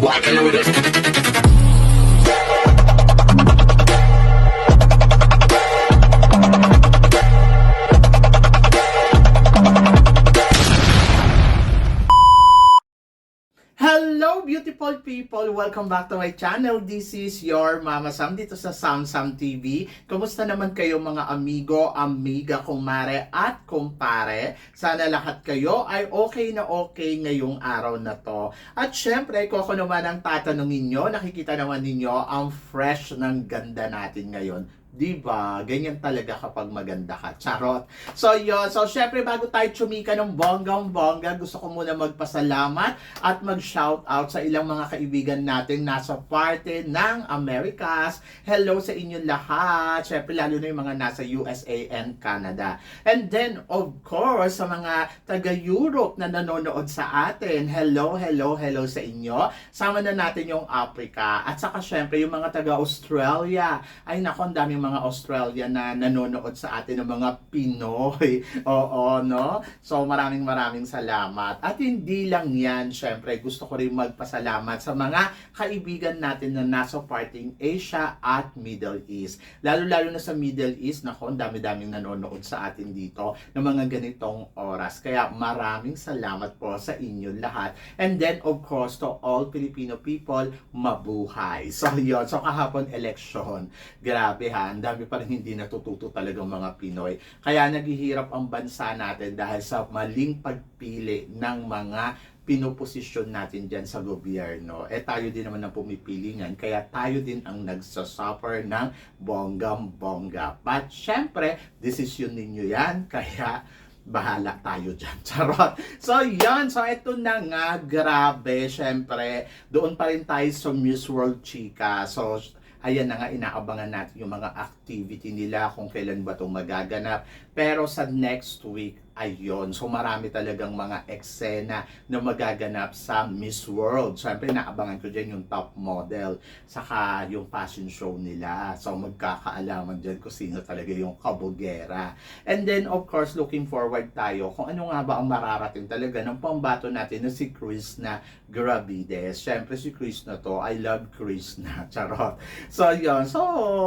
walking with it. Beautiful people! Welcome back to my channel. This is your Mama Sam dito sa Sam Sam TV. Kumusta naman kayo mga amigo, amiga, kumare at kumpare? Sana lahat kayo ay okay na okay ngayong araw na to. At syempre, kung ako naman ang tatanungin nyo, nakikita naman ninyo ang fresh ng ganda natin ngayon. Diba? Ganyan talaga kapag maganda ka. Charot. So, yun. So, syempre, bago tayo chumika ng bonggang-bongga, gusto ko muna magpasalamat at mag-shoutout sa ilang mga kaibigan natin nasa parte ng Americas. Hello sa inyo lahat. Syempre, lalo na yung mga nasa USA and Canada. And then, of course, sa mga taga-Europe na nanonood sa atin, hello, hello, hello sa inyo. Sama na natin yung Africa. At saka, syempre, yung mga taga-Australia. Ay, nako, ang daming mga Australia na nanonood sa atin ng mga Pinoy. Oo, no? So, maraming maraming salamat. At hindi lang yan, syempre, gusto ko rin magpasalamat sa mga kaibigan natin na nasa parting Asia at Middle East. Lalo-lalo na sa Middle East, nako, ang dami-daming nanonood sa atin dito ng mga ganitong oras. Kaya maraming salamat po sa inyo lahat. And then, of course, to all Filipino people, mabuhay. So, yun. So, kahapon, election. Grabe ha, ang dami pa rin hindi natututo talagang mga Pinoy. Kaya naghihirap ang bansa natin dahil sa maling pagpili ng mga pinoposisyon natin dyan sa gobyerno. Eh tayo din naman ang pumipili niyan, kaya tayo din ang nagsasuffer ng bonggam-bongga. But syempre, decision ninyo yan, kaya bahala tayo dyan. Charot. So, yan. So, ito na nga. Grabe. Syempre, doon pa rin tayo sa Miss World Chika. So, ayan na nga, inaabangan natin yung mga activity nila, kung kailan ba itong magaganap. Pero sa next week, ayun. So, marami talagang mga eksena na magaganap sa Miss World. Siyempre, naabangan ko dyan yung top model, saka yung fashion show nila. So, magkakaalaman dyan kung sino talaga yung kabugera. And then, of course, looking forward tayo kung ano nga ba ang mararating talaga ng pambato natin na si Chris na Gravides. Siyempre, si Chris na to, I love Chris na. Charot. So, yun. So,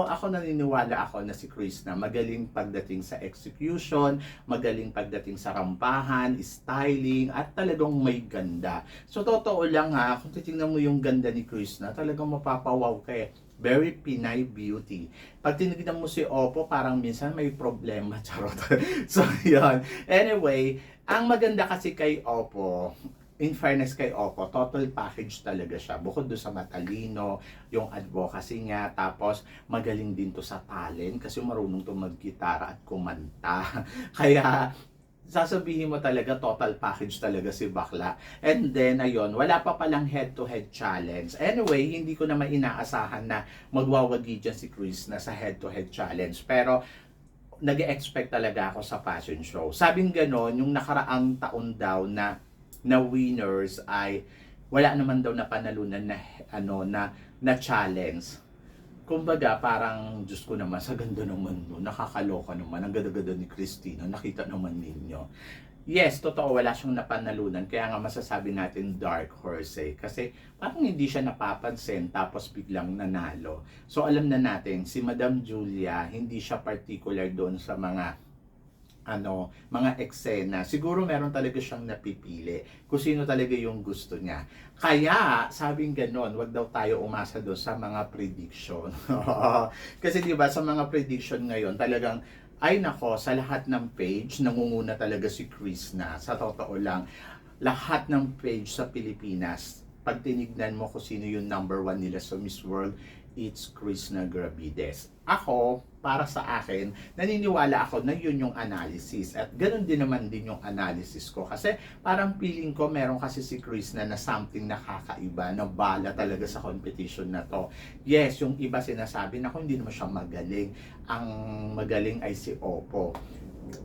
ako naniniwala ako na si Chris na magaling pagdating sa execution, magaling pagdating sa rampahan, styling, at talagang may ganda. So, totoo lang ha, kung titingnan mo yung ganda ni Chris na, talagang mapapawaw ka eh. Very Pinay beauty. Pag tinignan mo si Oppo, parang minsan may problema. Charot. so, yun. Anyway, ang maganda kasi kay Oppo, in fairness kay Oppo, total package talaga siya. Bukod doon sa matalino, yung advocacy niya, tapos magaling din to sa talent kasi marunong to maggitara at kumanta. Kaya sasabihin mo talaga total package talaga si Bakla. And then ayun, wala pa palang head-to-head challenge. Anyway, hindi ko naman inaasahan na magwawagi dyan si Chris na sa head-to-head challenge. Pero nag expect talaga ako sa fashion show. Sabing ganon, yung nakaraang taon daw na na winners ay wala naman daw na panalunan na ano na na challenge. Kumbaga, parang, Diyos ko naman, sa ganda naman no, nakakaloka naman, ang ganda-ganda ni Christina, nakita naman ninyo. Yes, totoo, wala siyang napanalunan, kaya nga masasabi natin dark horse eh. Kasi parang hindi siya napapansin, tapos biglang nanalo. So alam na natin, si Madam Julia, hindi siya particular doon sa mga ano, mga eksena. Siguro meron talaga siyang napipili kung sino talaga yung gusto niya. Kaya, sabing ganon, wag daw tayo umasa doon sa mga prediction. Kasi di ba sa mga prediction ngayon, talagang ay nako, sa lahat ng page, nangunguna talaga si Chris na. Sa totoo lang, lahat ng page sa Pilipinas, pag tinignan mo kung sino yung number one nila sa Miss World, it's Chris na Gravides. Ako, para sa akin, naniniwala ako na yun yung analysis. At ganun din naman din yung analysis ko. Kasi parang feeling ko meron kasi si Chris na na something nakakaiba, na bala talaga sa competition na to. Yes, yung iba sinasabi na kung hindi naman siya magaling. Ang magaling ay si Oppo.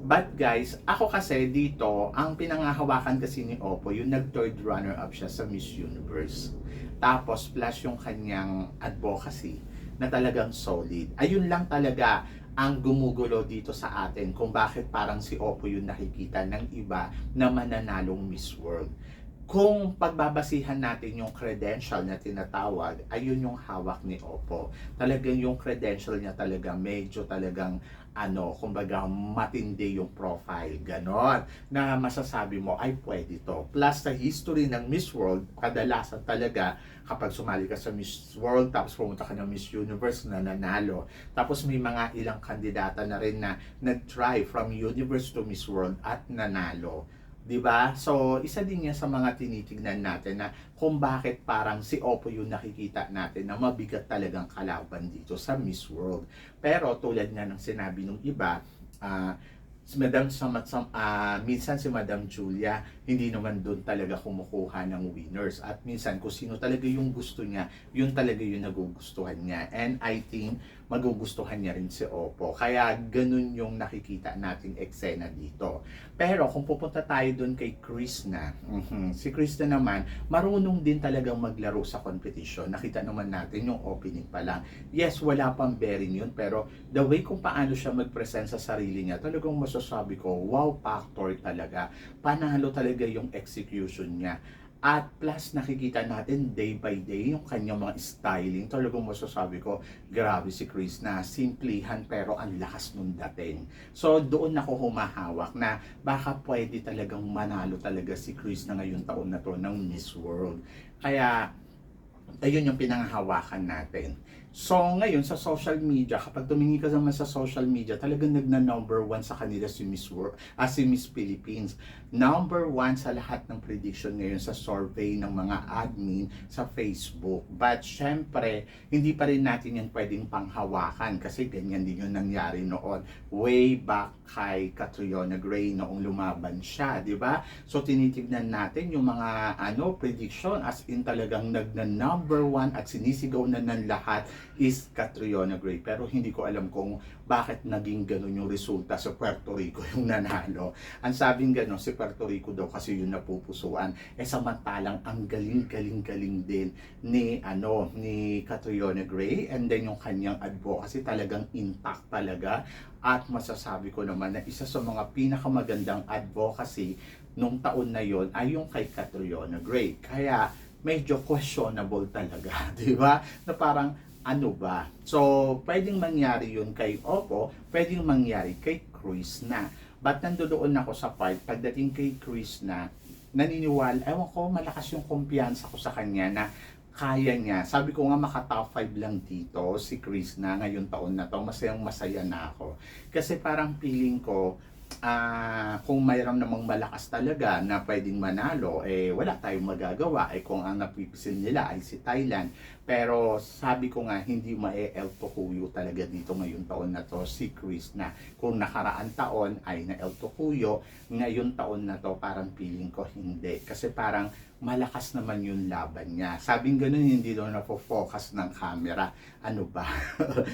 But guys, ako kasi dito, ang pinangahawakan kasi ni Oppo, yung nag-third runner-up siya sa Miss Universe. Tapos plus yung kanyang advocacy na talagang solid. Ayun lang talaga ang gumugulo dito sa atin kung bakit parang si Oppo yung nakikita ng iba na mananalong Miss World. kung pagbabasihan natin yung credential na tinatawag, ayun yung hawak ni Oppo. Talagang yung credential niya talaga medyo talagang ano, kumbaga matindi yung profile, ganon, na masasabi mo ay pwede to. Plus sa history ng Miss World, kadalasan talaga kapag sumali ka sa Miss World tapos pumunta ka ng Miss Universe na nanalo. Tapos may mga ilang kandidata na rin na nag-try from Universe to Miss World at nanalo. 'Di ba? So, isa din yan sa mga tinitignan natin na kung bakit parang si Oppo yung nakikita natin na mabigat talagang kalaban dito sa Miss World. Pero tulad nga ng sinabi ng iba, ah, si Madam Sam, Sam- ah, minsan si Madam Julia hindi naman doon talaga kumukuha ng winners at minsan kung sino talaga yung gusto niya yun talaga yung nagugustuhan niya and I think magugustuhan niya rin si Oppo kaya ganun yung nakikita nating eksena dito. Pero kung pupunta tayo doon kay Chris na mhm, si Chris na naman marunong din talagang maglaro sa competition. Nakita naman natin yung opening pa lang. Yes wala pang bearing yun pero the way kung paano siya mag-present sa sarili niya talagang masasabi ko wow factor talaga. Panalo talaga yung execution niya. At plus nakikita natin day by day yung kanyang mga styling. Talagang masasabi ko, grabe si Chris na simplihan pero ang lakas nung dating. So doon ako humahawak na baka pwede talagang manalo talaga si Chris na ngayon taon na to ng Miss World. Kaya ayun yung pinanghahawakan natin. So, ngayon sa social media, kapag tumingin ka naman sa social media, talagang nagna number one sa kanila si Miss World, ah, si Miss Philippines. Number one sa lahat ng prediction ngayon sa survey ng mga admin sa Facebook. But, syempre, hindi pa rin natin yan pwedeng panghawakan kasi ganyan din yung nangyari noon. Way back kay Catriona Gray noong lumaban siya, di ba? So, tinitignan natin yung mga ano prediction as in talagang nagna number one at sinisigaw na ng lahat is Catriona Gray. Pero hindi ko alam kung bakit naging ganun yung resulta sa Puerto Rico yung nanalo. Ang sabing ganun, si Puerto Rico daw kasi yung napupusuan. Eh samantalang ang galing-galing-galing din ni ano ni Catriona Gray and then yung kanyang advocacy talagang intact talaga at masasabi ko naman na isa sa mga pinakamagandang advocacy nung taon na yon ay yung kay Catriona Gray. Kaya medyo questionable talaga, di ba? Na parang ano ba? So, pwedeng mangyari yun kay Oppo, pwedeng mangyari kay Chris na. But nandoon ako sa part, pagdating kay Chris na, naniniwala, ewan ko, malakas yung kumpiyansa ko sa kanya na kaya niya. Sabi ko nga maka top 5 lang dito si Chris na ngayon taon na to. Masayang masaya na ako. Kasi parang feeling ko ah kung mayroon namang malakas talaga na pwedeng manalo, eh wala tayong magagawa. Eh kung ang napipisil nila ay si Thailand. Pero sabi ko nga, hindi ma-El Tocuyo talaga dito ngayon taon na to si Chris na. Kung nakaraan taon ay na El Tocuyo, ngayon taon na to parang feeling ko hindi. Kasi parang malakas naman yung laban niya. Sabing ganun, hindi daw na-focus ng camera. Ano ba?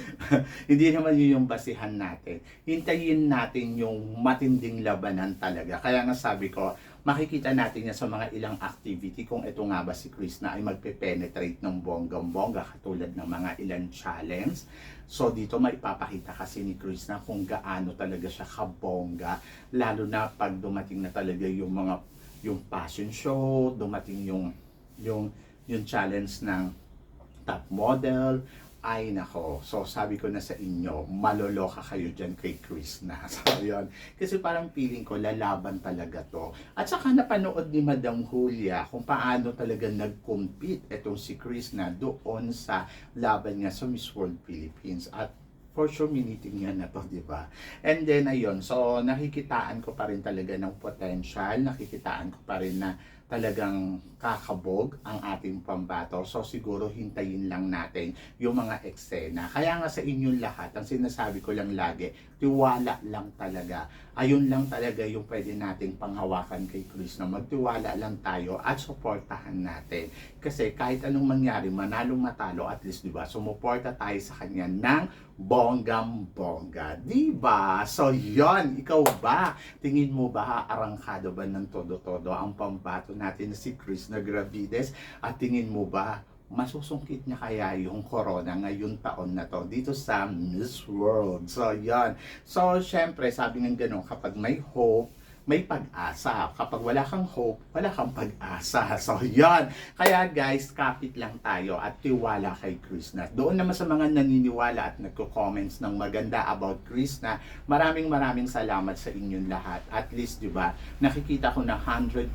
hindi naman yun yung basihan natin. Hintayin natin yung matinding labanan talaga. Kaya nga sabi ko, makikita natin yan sa mga ilang activity kung ito nga ba si Chris na ay magpe-penetrate ng bonggang-bongga katulad ng mga ilang challenge. So dito maipapakita kasi ni Chris na kung gaano talaga siya kabongga lalo na pag dumating na talaga yung mga yung fashion show, dumating yung yung yung challenge ng top model, ay nako. So sabi ko na sa inyo, maloloka kayo dyan kay Chris na. So yun. Kasi parang feeling ko, lalaban talaga to. At saka napanood ni Madam Julia kung paano talaga nag-compete itong si Chris na doon sa laban niya sa Miss World Philippines. At for sure miniting niya na to, di ba? And then ayun, so nakikitaan ko pa rin talaga ng potential, nakikitaan ko pa rin na talagang kakabog ang ating pambato. So siguro hintayin lang natin yung mga eksena. Kaya nga sa inyong lahat, ang sinasabi ko lang lagi, tiwala lang talaga. Ayun lang talaga yung pwede nating panghawakan kay Chris na magtiwala lang tayo at suportahan natin. Kasi kahit anong mangyari, manalong matalo, at least, di ba, sumuporta tayo sa kanya ng bonggam-bongga. Di ba? So, yon Ikaw ba? Tingin mo ba arangkado ba ng todo-todo ang pambato natin na si Chris na Gravides? At tingin mo ba masusungkit niya kaya yung corona ngayong taon na to dito sa Miss World. So, yon So, syempre, sabi ng ganun, kapag may hope, may pag-asa. Kapag wala kang hope, wala kang pag-asa. So, yan. Kaya guys, kapit lang tayo at tiwala kay Krishna. Doon naman sa mga naniniwala at nagko-comments ng maganda about Krishna, maraming maraming salamat sa inyong lahat. At least, di ba, nakikita ko na 100%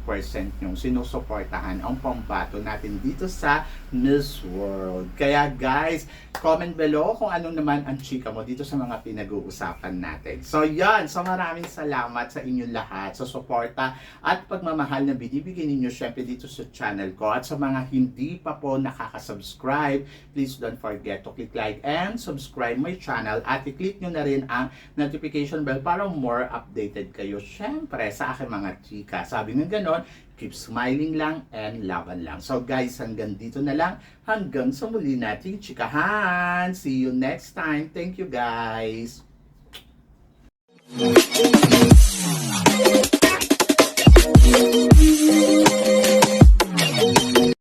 yung sinusuportahan ang pambato natin dito sa Miss World. Kaya guys, comment below kung ano naman ang chika mo dito sa mga pinag-uusapan natin. So yan, so maraming salamat sa inyong lahat sa suporta at pagmamahal na binibigay ninyo syempre dito sa channel ko. At sa mga hindi pa po nakaka-subscribe, please don't forget to click like and subscribe my channel at i-click nyo na rin ang notification bell para more updated kayo syempre sa aking mga chika. Sabi nga ganon, keep smiling lang and laban lang. So guys, hanggang dito na lang. Hanggang sa muli nating chikahan. See you next time. Thank you guys.